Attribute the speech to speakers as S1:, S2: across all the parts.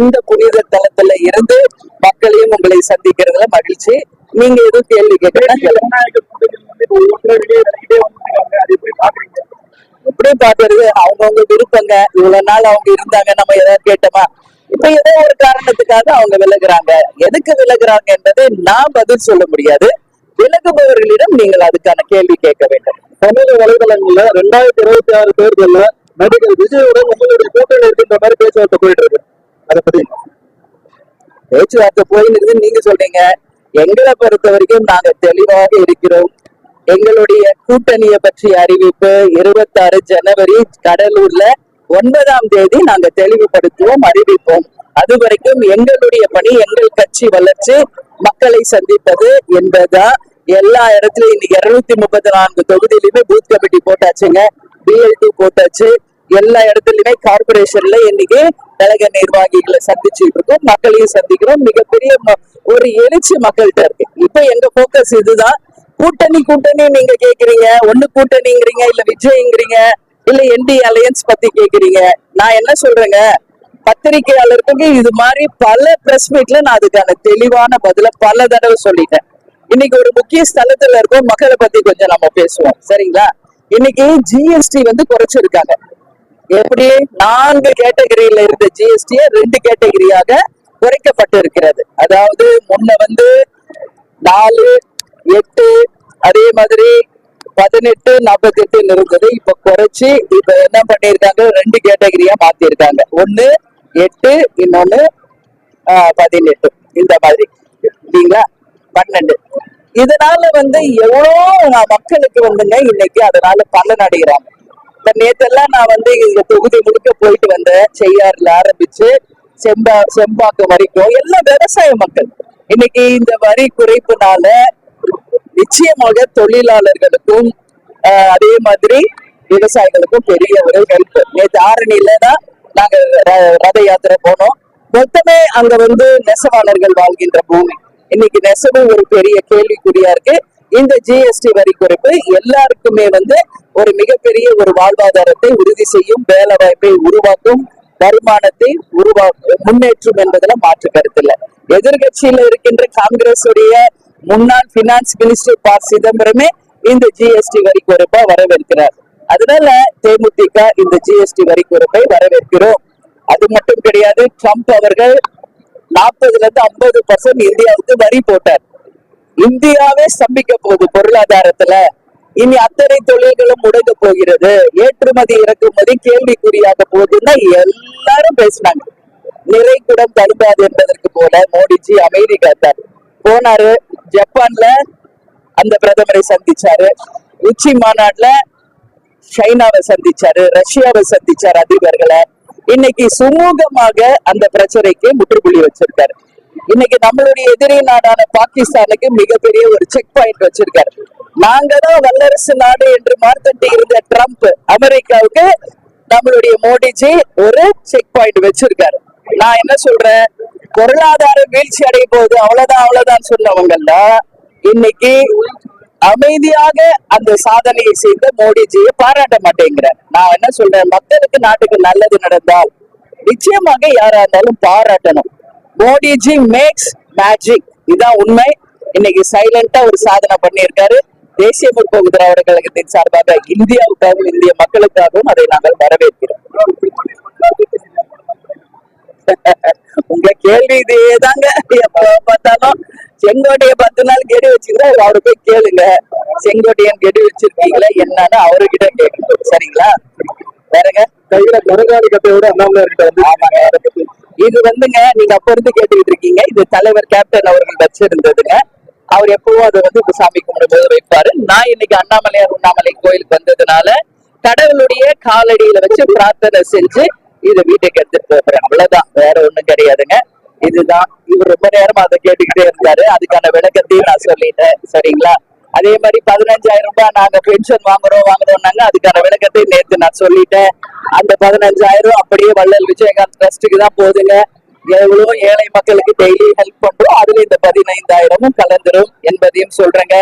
S1: இந்த புனித தலத்துல இருந்து மக்களையும் உங்களை சந்திக்கிறதுல மகிழ்ச்சி. நீங்க எதுவும் கேள்வி கேட்கலாம்
S2: எப்படி
S1: பாக்குறது அவங்கவுங்க விருப்பங்க. இவ்வளவு நாள் அவங்க இருந்தாங்க. நம்ம ஏதாவது கேட்டோமா? இப்ப ஏதோ ஒரு காரணத்துக்காக அவங்க விலகுறாங்க. எதுக்கு விலகுறாங்க என்பதை நான் பதில் சொல்ல முடியாது. விலகுபவர்களிடம் நீங்கள் அதுக்கான கேள்வி கேட்க வேண்டும்.
S2: சமூக வலைதளங்கள்ல ரெண்டாயிரத்தி இருபத்தி ஆறு தேர்தல்ல நடிகர் விஜயுடன் உங்களுடைய கூட்டணி இருக்கின்ற மாதிரி பேச்சுவார்த்தை போயிட்டு இருக்கு. அதை பத்தி
S1: பேச்சுவார்த்தை போயின்னு நீங்க சொல்றீங்க. எங்களை பொறுத்த வரைக்கும் நாங்க தெளிவாக இருக்கிறோம். எங்களுடைய கூட்டணியை பற்றிய அறிவிப்பு இருபத்தாறு ஜனவரி கடலூர்ல ஒன்பதாம் தேதி நாங்க தெளிவுபடுத்துவோம் அறிவிப்போம். அது வரைக்கும் எங்களுடைய பணி எங்கள் கட்சி வளர்ச்சி மக்களை சந்திப்பது என்பதுதான். எல்லா இடத்துலயும் இன்னைக்கு இருநூத்தி முப்பத்தி நான்கு தொகுதியிலுமே பூத் கமிட்டி போட்டாச்சுங்க. பிஎல்டி போட்டாச்சு. எல்லா இடத்துலயுமே கார்பரேஷன்ல இன்னைக்கு கழக நிர்வாகிகளை சந்திச்சுட்டு இருக்கோம். மக்களையும் சந்திக்கிறோம். மிகப்பெரிய ம- ஒரு எழுச்சி மக்கள்கிட்ட இருக்கு. இப்ப எங்க போக்கஸ் இதுதான். கூட்டணி கூட்டணி நீங்க கேக்குறீங்க. ஒண்ணு கூட்டணிங்கிறீங்க இல்ல விஜய்ங்கிறீங்க இல்ல என்டி அலையன்ஸ் பத்தி கேக்குறீங்க. நான் என்ன சொல்றேங்க? பத்திரிகையாளருக்கு இது மாதிரி பல பிரஸ் மீட்ல நான் அதுக்கான தெளிவான பதில பல தடவை சொல்லிட்டேன். இன்னைக்கு ஒரு முக்கிய ஸ்தலத்துல இருக்கோம். மக்களை பத்தி கொஞ்சம் நம்ம பேசுவோம். சரிங்களா? இன்னைக்கு ஜிஎஸ்டி வந்து குறைச்சிருக்காங்க. எப்படி நான்கு கேட்டகரியில இருந்த ஜிஎஸ்டியை ரெண்டு கேட்டகரியாக குறைக்கப்பட்டு இருக்கிறது அதாவது முன்ன வந்து நாலு எட்டு அதே மாதிரி பதினெட்டு நாற்பத்தி எட்டுன்னு இருந்தது. இப்ப குறைச்சு இப்ப என்ன பண்ணிருக்காங்க ரெண்டு கேட்டகரியா மாத்திருக்காங்க. ஒண்ணு எட்டு இன்னொன்னு பதினெட்டு. இந்த மாதிரி. இல்லைங்களா? பன்னெண்டு. இதனால வந்து எவ்வளோ நான் மக்களுக்கு வந்துங்க இன்னைக்கு அதனால பலன் அடைகிறாங்க. இந்த நேற்றெல்லாம் நான் வந்து இந்த தொகுதி முழுக்க போயிட்டு வந்தேன் செய்யாறுல ஆரம்பிச்சு செம்பா செம்பாக்கம் வரைக்கும் எல்லாம் விவசாய மக்கள். இன்னைக்கு இந்த வரி குறைப்புனால நிச்சயமாக தொழிலாளர்களுக்கும் அதே மாதிரி விவசாயிகளுக்கும் பெரிய ஒரு ஹெல்ப். நேற்று ஆரணியில தான் நாங்க ர- ரத யாத்திரை போனோம். மொத்தமே அங்க வந்து நெசவாளர்கள் வாழ்கின்ற பூமி. இன்னைக்கு நெசவு ஒரு பெரிய கேள்விக்குறியா இருக்கு. இந்த ஜிஎஸ்டி வரி குறைப்பு எல்லாருக்குமே வந்து ஒரு மிகப்பெரிய ஒரு வாழ்வாதாரத்தை உறுதி செய்யும் வேலை வாய்ப்பை உருவாக்கும் வருமானத்தை உருவா முன்னேற்றும் என்பதுல மாற்று கருத்து எதிர்கட்சியில இருக்கின்ற காங்கிரஸ் உடைய முன்னாள் பினான்ஸ் மினிஸ்டர் ப சிதம்பரமே இந்த ஜிஎஸ்டி வரி குறைப்பை வரவேற்கிறார். அதனால தேமுதிக இந்த ஜிஎஸ்டி வரி குறைப்பை வரவேற்கிறோம். அது மட்டும் கிடையாது ட்ரம்ப் அவர்கள் நாற்பதுல இருந்து ஐம்பது பர்சன்ட் இந்தியாவுக்கு வரி போட்டார். இந்தியாவே ஸ்தம்பிக்க போகுது பொருளாதாரத்துல. இனி அத்தனை தொழில்களும் முடங்க போகிறது. ஏற்றுமதி இறக்குமதி கேள்விக்குறியாக போகுதுன்னா எல்லாரும் பேசினாங்க. நிறை குடம் தழும்பாது என்பதற்கு போல மோடிஜி அமெரிக்கா தான் போனாரு ஜப்பான்ல அந்த பிரதமரை சந்திச்சாரு. உச்சி மாநாட்டுல சைனாவை சந்திச்சாரு ரஷ்யாவை சந்திச்சாரு அதிபர்களை. இன்னைக்கு சுமூகமாக அந்த பிரச்சனைக்கு முற்றுப்புள்ளி வச்சிருக்காரு. இன்னைக்கு நம்மளுடைய எதிரி நாடான பாகிஸ்தானுக்கு மிகப்பெரிய ஒரு செக் பாயிண்ட் வச்சிருக்காரு. நாங்க தான் வல்லரசு நாடு என்று மார்த்தட்டி இருந்த ட்ரம்ப் அமெரிக்காவுக்கு நம்மளுடைய மோடிஜி ஒரு செக் பாயிண்ட் வச்சிருக்காரு. நான் என்ன சொல்றேன்? பொருளாதார வீழ்ச்சி அடைய போகுது அவ்வளவுதான் அவ்வளவுதான் சொன்னவங்கெல்லாம் இன்னைக்கு அமைதியாக அந்த சாதனையை செய்த மோடிஜியை பாராட்ட மாட்டேங்கிறார். நான் என்ன சொல்றேன்? மக்களுக்கு நாட்டுக்கு நல்லது நடந்தால் நிச்சயமாக யாரா இருந்தாலும் பாராட்டணும். மோடிஜி மேக்ஸ் மேஜிக் இதான் உண்மை. இன்னைக்கு சைலண்டா ஒரு சாதனை பண்ணியிருக்காரு. தேசிய முற்போக்கு திராவிட கழகத்தின் சார்பாக இந்தியாவுக்காகவும் இந்திய மக்களுக்காகவும் அதை நாங்கள் வரவேற்கிறோம். உங்க கேள்வி இதேதாங்க எப்ப பார்த்தாலும் செங்கோட்டைய பத்து நாள் கெடி வச்சிருந்தா அவரை போய் கேளுங்க. செங்கோட்டையன் கெடி வச்சிருக்கீங்களா என்னன்னு அவர்கிட்ட கேட்கணும். சரிங்களா? வேறங்க?
S2: கையில கருங்காலி கட்டையோட அண்ணாமலை கிட்ட வந்து
S1: ஆமாங்க. இது வந்துங்க நீங்க அப்ப இருந்து கேட்டுக்கிட்டு இருக்கீங்க. இது தலைவர் கேப்டன் அவர்கள் வச்சிருந்ததுங்க. அவர் எப்பவும் அதை வந்து சாமி கும்பிடும்போது வைப்பாரு. நான் இன்னைக்கு அண்ணாமலையார் உண்ணாமலை கோயிலுக்கு வந்ததுனால கடவுளுடைய காலடியில வச்சு பிரார்த்தனை செஞ்சு இதை வீட்டுக்கு எடுத்துட்டு போறேன் அவ்வளவுதான். வேற ஒண்ணும் கிடையாதுங்க. இதுதான். இவர் ரொம்ப நேரமா அதை கேட்டுக்கிட்டே இருந்தாரு. அதுக்கான விளக்கத்தையும் நான் சொல்லிட்டேன். சரிங்களா? அதே மாதிரி பதினஞ்சாயிரம் ரூபாய் நாங்க பென்ஷன் வாங்குறோம் வாங்குறோம்னாங்க. அதுக்கான விளக்கத்தையும் நேத்து நான் சொல்லிட்டேன். அந்த பதினஞ்சாயிரம் அப்படியே வள்ளல் விஜயகாந்த் ட்ரஸ்ட்டுக்கு தான் போதுங்க. எவ்வளவு ஏழை மக்களுக்கு டெய்லி ஹெல்ப் பண்றோம் அதுல இந்த பதினைந்தாயிரமும் கலந்துரும் என்பதையும் சொல்றேங்க.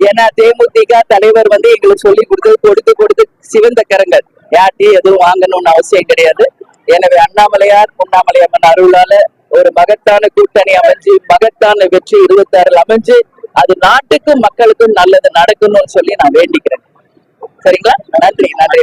S1: ஏன்னா தேமுதிக தலைவர் வந்து எங்களுக்கு சொல்லி கொடுத்து கொடுத்து கொடுத்து சிவந்த கரங்கள். யார்ட்டையும் எதுவும் வாங்கணும்னு அவசியம் கிடையாது. எனவே அண்ணாமலையார் உண்ணாமலை அம்மன் அருளால ஒரு மகத்தான கூட்டணி அமைஞ்சு மகத்தான வெற்றி இருபத்தி ஆறுல அமைஞ்சு அது நாட்டுக்கும் மக்களுக்கும் நல்லது நடக்கணும்னு சொல்லி நான் வேண்டிக்கிறேன். சரிங்களா? நன்றி நன்றி.